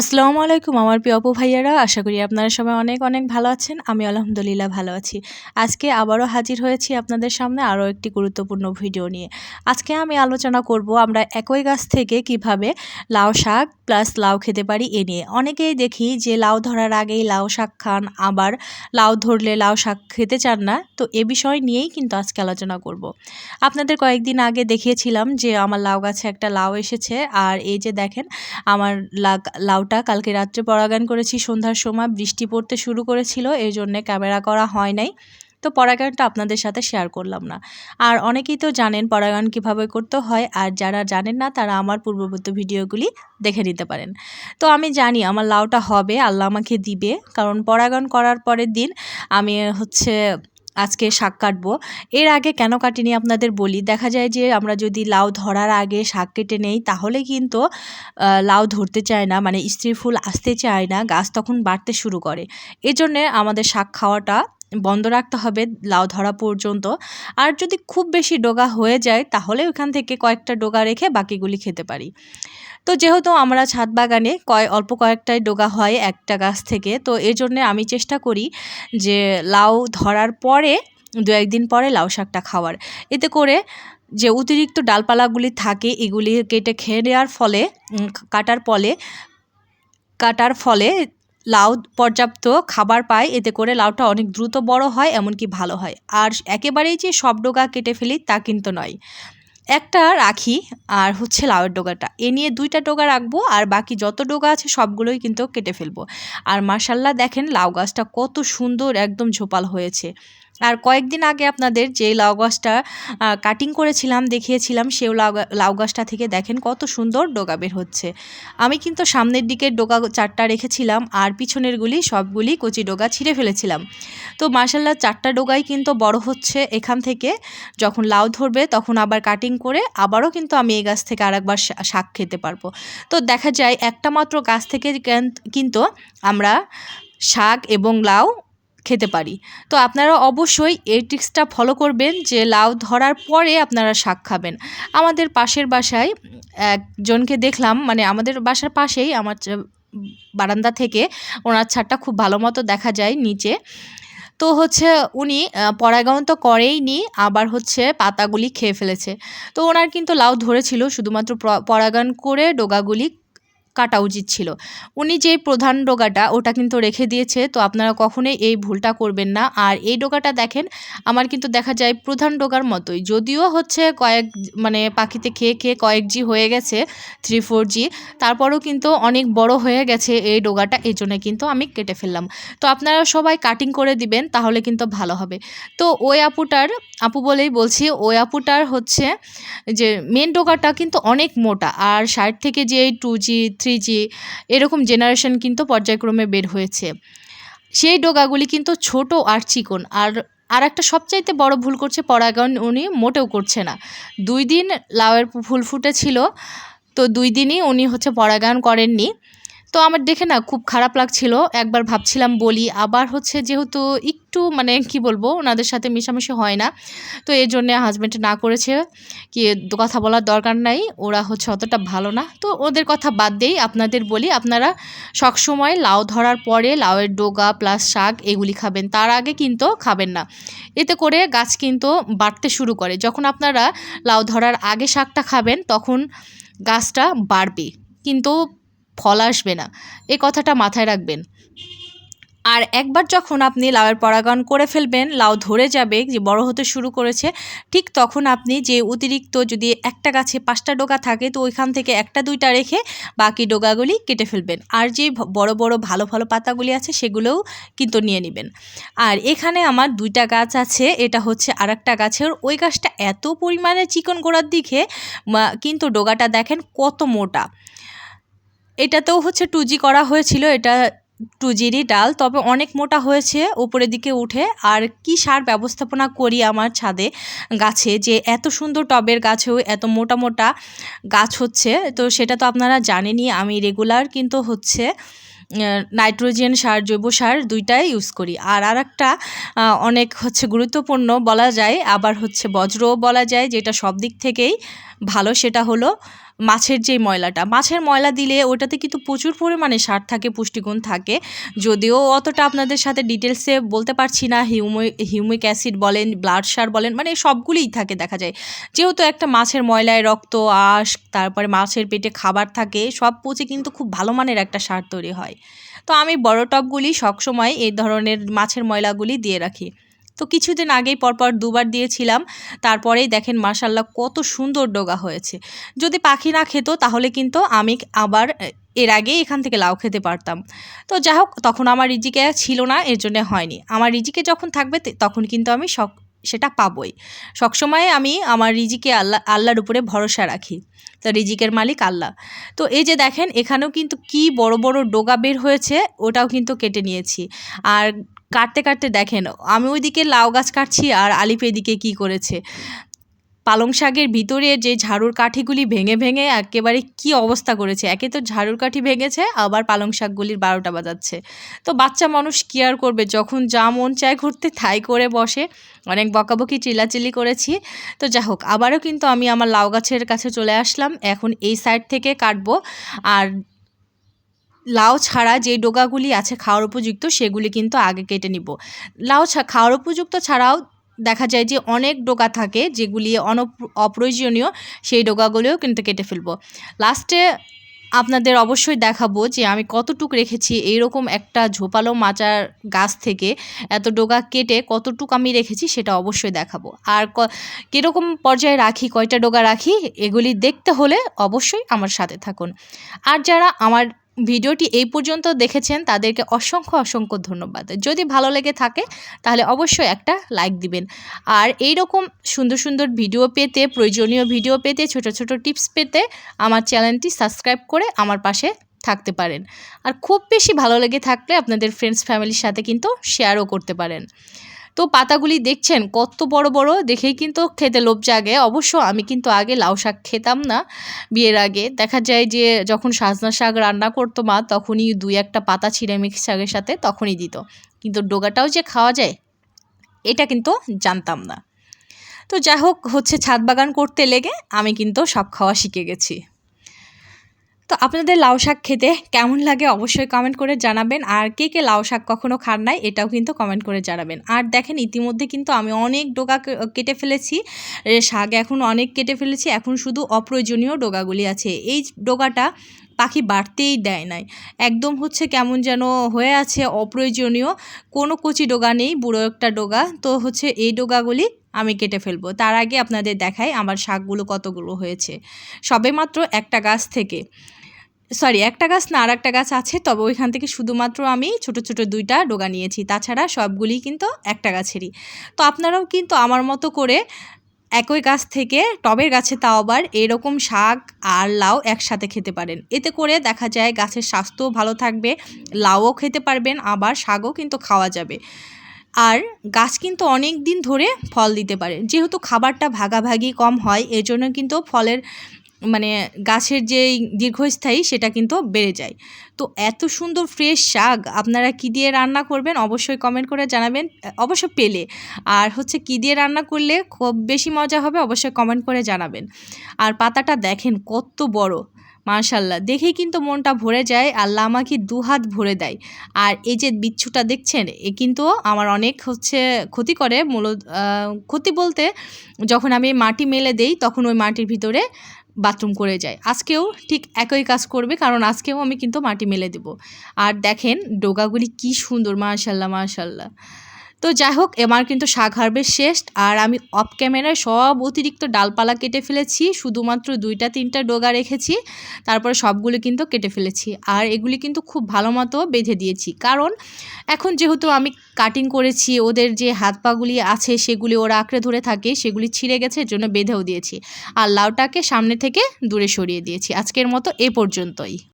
আসসালামু আলাইকুম আমার প্রিয় অপু ভাইয়ারা, আশা করি আপনারা সবাই অনেক অনেক ভালো আছেন। আমি আলহামদুলিল্লাহ ভালো আছি। আজকে আবারও হাজির হয়েছি আপনাদের সামনে আরও একটি গুরুত্বপূর্ণ ভিডিও নিয়ে। আজকে আমি আলোচনা করব আমরা একই গাছ থেকে কীভাবে লাউ শাক প্লাস লাউ খেতে পারি এ নিয়ে। অনেকেই দেখি যে লাউ ধরার আগেই লাউ শাক খান, আবার লাউ ধরলে লাউ শাক খেতে চান না। তো এ বিষয় নিয়েই কিন্তু আজকে আলোচনা করব। আপনাদের কয়েকদিন আগে দেখিয়েছিলাম যে আমার লাউ গাছে একটা লাউ এসেছে, আর এই যে দেখেন, আমার লাউ লাউটা কালকে রাত্রে পরাগান করেছি, সন্ধ্যার সময় বৃষ্টি পড়তে শুরু করেছিল, এই জন্যে ক্যামেরা করা হয় নাই। তো পরাগানটা আপনাদের সাথে শেয়ার করলাম না। আর অনেকেই তো জানেন পরাগান কীভাবে করতে হয়, আর যারা জানেন না তারা আমার পূর্ববর্তী ভিডিওগুলি দেখে নিতে পারেন। তো আমি জানি আমার লাউটা হবে, আল্লাহ আমাকে দিবে। কারণ পরাগান করার পরের দিন আমি হচ্ছে আজকে শাক কাটবো। এর আগে কেন কাটিনি আপনাদের বলি? দেখা যায় যে আমরা যদি লাউ ধরার আগে শাক কেটে নেই, তাহলে কিন্তু লাউ ধরতে চায় না মানে স্ত্রী ফুল আসতে চায় না, গাছ তখন বাড়তে শুরু করে। এজন্যে আমাদের শাক খাওয়াটা বন্ধ রাখতে হবে লাউ ধরা পর্যন্ত। আর যদি খুব বেশি ডোগা হয়ে যায়, তাহলে ওখান থেকে কয়েকটা ডোগা রেখে বাকিগুলি খেতে পারি। তো যেহেতু আমরা ছাদ বাগানে কয়, অল্প কয়েকটাই ডোগা হয় একটা গাছ থেকে, তো এর জন্যে আমি চেষ্টা করি যে লাউ ধরার পরে, দু একদিন পরে লাউ শাকটা খাওয়ার। এতে করে যে অতিরিক্ত ডালপালাগুলি থাকে, এগুলি কেটে খেয়ে নেওয়ার ফলে কাটার ফলে কাটার ফলে লাউ পর্যাপ্ত খাবার পায়, এতে করে লাউটা অনেক দ্রুত বড় হয়, এমনকি ভালো হয়। আর একেবারেই যে সব ডোগা কেটে ফেলি, তা কিন্তু নয়। একটা রাখি, আর হচ্ছে লাউয়ের ডোগাটা। এ নিয়ে দুইটা ডোগা রাখব, আর বাকি যত ডোগা আছে, সবগুলোই কিন্তু কেটে ফেলব। আর মার্শাল্লাহ দেখেন, লাউ গাছটা কত সুন্দর, একদম ঝোপাল হয়েছে। আর কয়েকদিন আগে আপনাদের যে লাউ গাছটা কাটিং করেছিলাম, দেখিয়েছিলাম, সেও লাউ লাউ গাছটা থেকে দেখেন কত সুন্দর ডোগা বের হচ্ছে। আমি কিন্তু সামনের দিকে ডোগা চারটা রেখেছিলাম আর পিছনেরগুলি সবগুলি কচি ডোগা ছিঁড়ে ফেলেছিলাম। তো মার্শাল্লাহ চারটা ডোগাই কিন্তু বড় হচ্ছে এখান থেকে। যখন লাউ ধরবে তখন আবার কাটিং করে আবারও কিন্তু আমি এই গাছ থেকে আরেকবার শাক খেতে পারব। তো দেখা যায় একটা মাত্র গাছ থেকে কিন্তু আমরা শাক এবং লাউ খেতে পারি। তো আপনারা অবশ্যই এই ট্রিক্সটা ফলো করবেন যে লাউ ধরার পরে আপনারা শাক খাবেন। আমাদের পাশের বাসায় একজনকে দেখলাম মানে আমাদের বাসার পাশেই আমার বারান্দা থেকে ওনার ছাদটা খুব ভালো মতো দেখা যায় নিচে। তো হচ্ছে উনি পরাগায়ন তো করেইনি, আবার হচ্ছে পাতাগুলি খেয়ে ফেলেছে। তো ওনার কিন্তু লাউ ধরেছিল, শুধুমাত্র পরাগায়ন করে ডোগাগুলি কাটা উচিত ছিল। উনি যে প্রধান ডোগাটা, ওটা কিন্তু রেখে দিয়েছে, তো আপনারা কখনোই এই ভুলটা করবেন না। আর এই ডোগাটা দেখেন, আমার কিন্তু দেখা যায় প্রধান ডোগার মতোই। যদিও হচ্ছে কয়েক মানে পাখিতে খেয়ে খেয়ে কয়েক জি হয়ে গেছে থ্রি ফোর জি, তারপরেও কিন্তু অনেক বড় হয়ে গেছে এই ডোগাটা, এই জন্য কিন্তু আমি কেটে ফেললাম। তো আপনারা সবাই কাটিং করে দিবেন, তাহলে কিন্তু ভালো হবে। তো ওই আপুটার, আপু বলেই বলছি, ওই আপুটার হচ্ছে যে মেন ডোগাটা কিন্তু অনেক মোটা, আর সাইড থেকে যে টু জি থ্রি জি এরকম জেনারেশন কিন্তু পর্যায়ক্রমে বের হয়েছে। সেই ডোগাগুলি কিন্তু ছোট আর চিকন। আর আর একটা সবচাইতে বড় ভুল করছে পরাগায়ন উনি মোটেও করছে না। দুই দিন লাউয়ের ফুল ফুটেছিল, তো দুই দিনই উনি হচ্ছে পরাগায়ন করেননি। তো আমার দেখে না খুব খারাপ লাগছিল। একবার ভাবছিলাম বলি, আবার হচ্ছে যেহেতু একটু মানে কি বলব, ওনাদের সাথে মিশামিশি হয় না, তো এই জন্যে হাজব্যান্ড না করেছে। কি কথা বলার দরকার নাই, ওরা হচ্ছে অতটা ভালো না। তো ওদের কথা বাদ দিয়েই আপনাদের বলি, আপনারা সবসময় লাউ ধরার পরে লাউয়ের ডোগা প্লাস শাক এগুলি খাবেন, তার আগে কিন্তু খাবেন না। এতে করে গাছ কিন্তু বাড়তে শুরু করে। যখন আপনারা লাউ ধরার আগে শাকটা খাবেন, তখন গাছটা বাড়বে। কিন্তু আসবে না। এ কথাটা মাথায় রাখবেন। আর একবার যখন আপনি লাউয়ের পরাগায়ন করে ফেলবেন, লাউ ধরে যাবে, যে বড় হতে শুরু করেছে, ঠিক তখন আপনি যে অতিরিক্ত যদি একটা গাছে পাঁচটা ডোগা থাকে, তো ওইখান থেকে একটা, দুইটা রেখে বাকি ডোগাগুলি কেটে ফেলবেন। আর যে বড় বড়, ভালো ভালো পাতাগুলি আছে, সেগুলোও কিন্তু নিয়ে নেবেন। আর এখানে আমার দুইটা গাছ আছে, এটা হচ্ছে আর একটা গাছের। ওই গাছটা এত পরিমাণে চিকন গোড়ার দিকে কিন্তু ডোগাটা দেখেন কত মোটা। এটাতেও হচ্ছে টু জি করা হয়েছিল, এটা টু জিরই ডাল। তবে অনেক মোটা হয়েছে উপরের দিকে উঠে। আর কি সার ব্যবস্থাপনা করি আমার ছাদে গাছে যে এত সুন্দর টবের গাছেও এত মোটা মোটা গাছ হচ্ছে, তো সেটা তো আপনারা জানেনই। আমি রেগুলার কিন্তু হচ্ছে নাইট্রোজেন সার, জৈব সার দুইটাই ইউজ করি। আর আর একটা অনেক হচ্ছে গুরুত্বপূর্ণ বলা যায়, আবার হচ্ছে বজ্রও বলা যায়, যেটা সব দিক থেকেই ভালো, সেটা হলো মাছের যে ময়লাটা, মাছের ময়লা দিলে ওটাতে কিন্তু প্রচুর পরিমাণে সার থাকে, পুষ্টিগুণ থাকে। যদিও অতটা আপনাদের সাথে ডিটেলসে বলতে পারছি না হিউমিক হিউমিক অ্যাসিড বলেন ব্লাড সার বলেন মানে সবগুলিই থাকে দেখা যায়। যেহেতু একটা মাছের ময়লায় রক্ত, আঁশ, তারপরে মাছের পেটে খাবার থাকে, সব পচে কিন্তু খুব ভালো মানের একটা সার তৈরি হয়। তো আমি বড় টবগুলি সবসময় এই ধরনের মাছের ময়লাগুলি দিয়ে রাখি। তো কিছুদিন আগেই পরপর দুবার দিয়েছিলাম। তারপরেই দেখেন মার্শাল্লাহ কত সুন্দর ডোগা হয়েছে। যদি পাখি না খেত তাহলে কিন্তু আমি আবার এর আগে এখান থেকে লাউ খেতে পারতাম। তো যাই হোক, তখন আমার রিজিকে ছিল না, এর জন্য হয়নি। আমার রিজিকে যখন থাকবে তখন কিন্তু আমি সব সেটা পাবই। সবসময় আমি আমার রিজিকে আল্লাহ আল্লাহর উপরে ভরসা রাখি। তো রিজিকের মালিক আল্লাহ। তো এই যে দেখেন, এখানেও কিন্তু কি বড় বড় ডোগা বের হয়েছে, ওটাও কিন্তু কেটে নিয়েছি। আর কাটতে কাটতে দেখেন, আমি ওইদিকে লাউ গাছ কাটছি আর আলিপ এদিকে কি করেছে। পালং শাকের ভিতরে যে ঝাড়ুর কাঠিগুলি ভেঙে ভেঙে একেবারে কি অবস্থা করেছে? একে তো ঝাড়ুর কাঠি ভেঙেছে, আবার পালং শাকগুলির বারোটা বাজাচ্ছে। তো বাচ্চা মানুষ কি আর করবে? যখন যা মন চায় ঘুরতে তাই করে বসে। অনেক বকাবকি চিলাচিলি করেছি। তো যা হোক, আবারও কিন্তু আমি আমার লাউ গাছের কাছে চলে আসলাম। এখন এই সাইড থেকে কাটবো। আর লাউ ছাড়া যে ডোগাগুলি আছে খাওয়ার উপযুক্ত, সেগুলি কিন্তু আগে কেটে নিব। লাউ খাওয়ার উপযুক্ত ছাড়াও দেখা যায় যে অনেক ডোকা থাকে যেগুলি অনপ, অপ্রয়োজনীয়, সেই ডোকাগুলিও কিন্তু কেটে ফেলব। লাস্টে আপনাদের অবশ্যই দেখাবো যে আমি কতটুক রেখেছি, এইরকম একটা ঝোপালো মাচার গাছ থেকে এত ডোগা কেটে কতটুক আমি রেখেছি সেটা অবশ্যই দেখাবো। আর কীরকম পর্যায়ে রাখি, কয়টা ডোগা রাখি, এগুলি দেখতে হলে অবশ্যই আমার সাথে থাকুন। আর যারা আমার ভিডিওটি এই পর্যন্ত দেখেছেন, তাদেরকে অসংখ্য অসংখ্য ধন্যবাদ। যদি ভালো লেগে থাকে, তাহলে অবশ্যই একটা লাইক দিবেন। আর এই রকম সুন্দর সুন্দর ভিডিও পেতে, প্রয়োজনীয় ভিডিও পেতে, ছোট ছোট টিপস পেতে আমার চ্যানেলটি সাবস্ক্রাইব করে আমার পাশে থাকতে পারেন। আর খুব বেশি ভালো লেগে থাকলে আপনাদের ফ্রেন্ডস ফ্যামিলির সাথে কিন্তু শেয়ারও করতে পারেন। তো পাতাগুলি দেখছেন? কত বড় বড়, দেখেই কিন্তু খেতে লোভ জাগে। অবশ্য আমি কিন্তু আগে লাউ শাক খেতাম না বিয়ের আগে। দেখা যায় যে, যখন সাজনা শাক রান্না করতো মা, তখনই দুই একটা পাতা ছিঁড়ে মিক্স শাকের সাথে তখনই দিত। কিন্তু ডোগাটাও যে খাওয়া যায়, এটা কিন্তু জানতাম না। তো যাই হোক, হচ্ছে ছাদ বাগান করতে লেগে আমি কিন্তু সব খাওয়া শিখে গেছি। তো আপনাদের লাউ শাক খেতে কেমন লাগে অবশ্যই কমেন্ট করে জানাবেন। আর কে কে লাউ শাক কখনও খান নাই, এটাও কিন্তু কমেন্ট করে জানাবেন। আর দেখেন, ইতিমধ্যে কিন্তু আমি অনেক ডোগা কেটে ফেলেছি। শাক এখন অনেক কেটে ফেলেছি, এখন শুধু অপ্রয়োজনীয় ডোগাগুলি আছে। এই ডোগাটা পাখি বাড়তেই দেয় নাই। একদম হচ্ছে কেমন যেন হয়ে আছে, অপ্রয়োজনীয়। কোনো কচি ডোগা নেই, বুড়ো একটা ডোগা। তো হচ্ছে এই ডোগাগুলি আমি কেটে ফেলব। তার আগে আপনাদের দেখাই আমার শাকগুলো কতগুলো হয়েছে। সবে মাত্র একটা গাছ থেকে। সরি একটা গাছ না আর একটা গাছ আছে, তবে ওইখান থেকে শুধুমাত্র আমি ছোট ছোট দুইটা ডোগা নিয়েছি। তাছাড়া সবগুলি কিন্তু একটা গাছেরই। তো আপনারাও কিন্তু আমার মতো করে একই গাছ থেকে টবের গাছে তাও আবার এরকম শাক আর লাউ একসাথে খেতে পারেন। এতে করে দেখা যায় গাছের স্বাস্থ্যও ভালো থাকবে, লাউও খেতে পারবেন, আবার শাকও কিন্তু খাওয়া যাবে। আর গাছ কিন্তু অনেক দিন ধরে ফল দিতে পারে। যেহেতু খাবারটা ভাগাভাগি কম হয়, এজন্য কিন্তু ফলের মানে গাছের যে দীর্ঘস্থায়ী সেটা কিন্তু বেড়ে যায়। তো এত সুন্দর ফ্রেশ শাক আপনারা কী দিয়ে রান্না করবেন অবশ্যই কমেন্ট করে জানাবেন অবশ্য পেলে। আর হচ্ছে কী দিয়ে রান্না করলে খুব বেশি মজা হবে অবশ্যই কমেন্ট করে জানাবেন। আর পাতাটা দেখেন কত বড় মার্শাল্লাহ দেখেই কিন্তু মনটা ভরে যায়, আল্লাহ আমাকে দু হাত ভরে দেয়। আর এই যে বিচ্ছুটা দেখছেন, এ কিন্তু আমার অনেক হচ্ছে ক্ষতি করে। মূলত ক্ষতি বলতে যখন আমি মাটি মেলে দেই, তখন ওই মাটির ভিতরে বাথরুম করে যায়। আজকেও ঠিক একই কাজ করবে, কারণ আজকেও আমি কিন্তু মাটি মেলে দেব। আর দেখেন ডোগাগুলি কি সুন্দর, মাশাল্লাহ মাশাল্লাহ। তো যাই হোক আমার কিন্তু শাক হারভেস্ট শেষ, আর আমি অফ ক্যামেরায় সব অতিরিক্ত ডালপালা কেটে ফেলেছি, শুধুমাত্র দুইটা, তিনটা ডোগা রেখেছি, তারপরে সবগুলো কিন্তু কেটে ফেলেছি, আর এগুলি কিন্তু খুব ভালো মতো বেঁধে দিয়েছি, কারণ এখন যেহেতু আমি কাটিং করেছি, ওদের যে হাত পাগুলি আছে, সেগুলি ওরা আঁকড়ে ধরে থাকে, সেগুলি ছিঁড়ে গেছে, এর জন্য বেঁধেও দিয়েছি, আর লাউটাকে সামনে থেকে দূরে সরিয়ে দিয়েছি, আজকের মতো এ পর্যন্তই।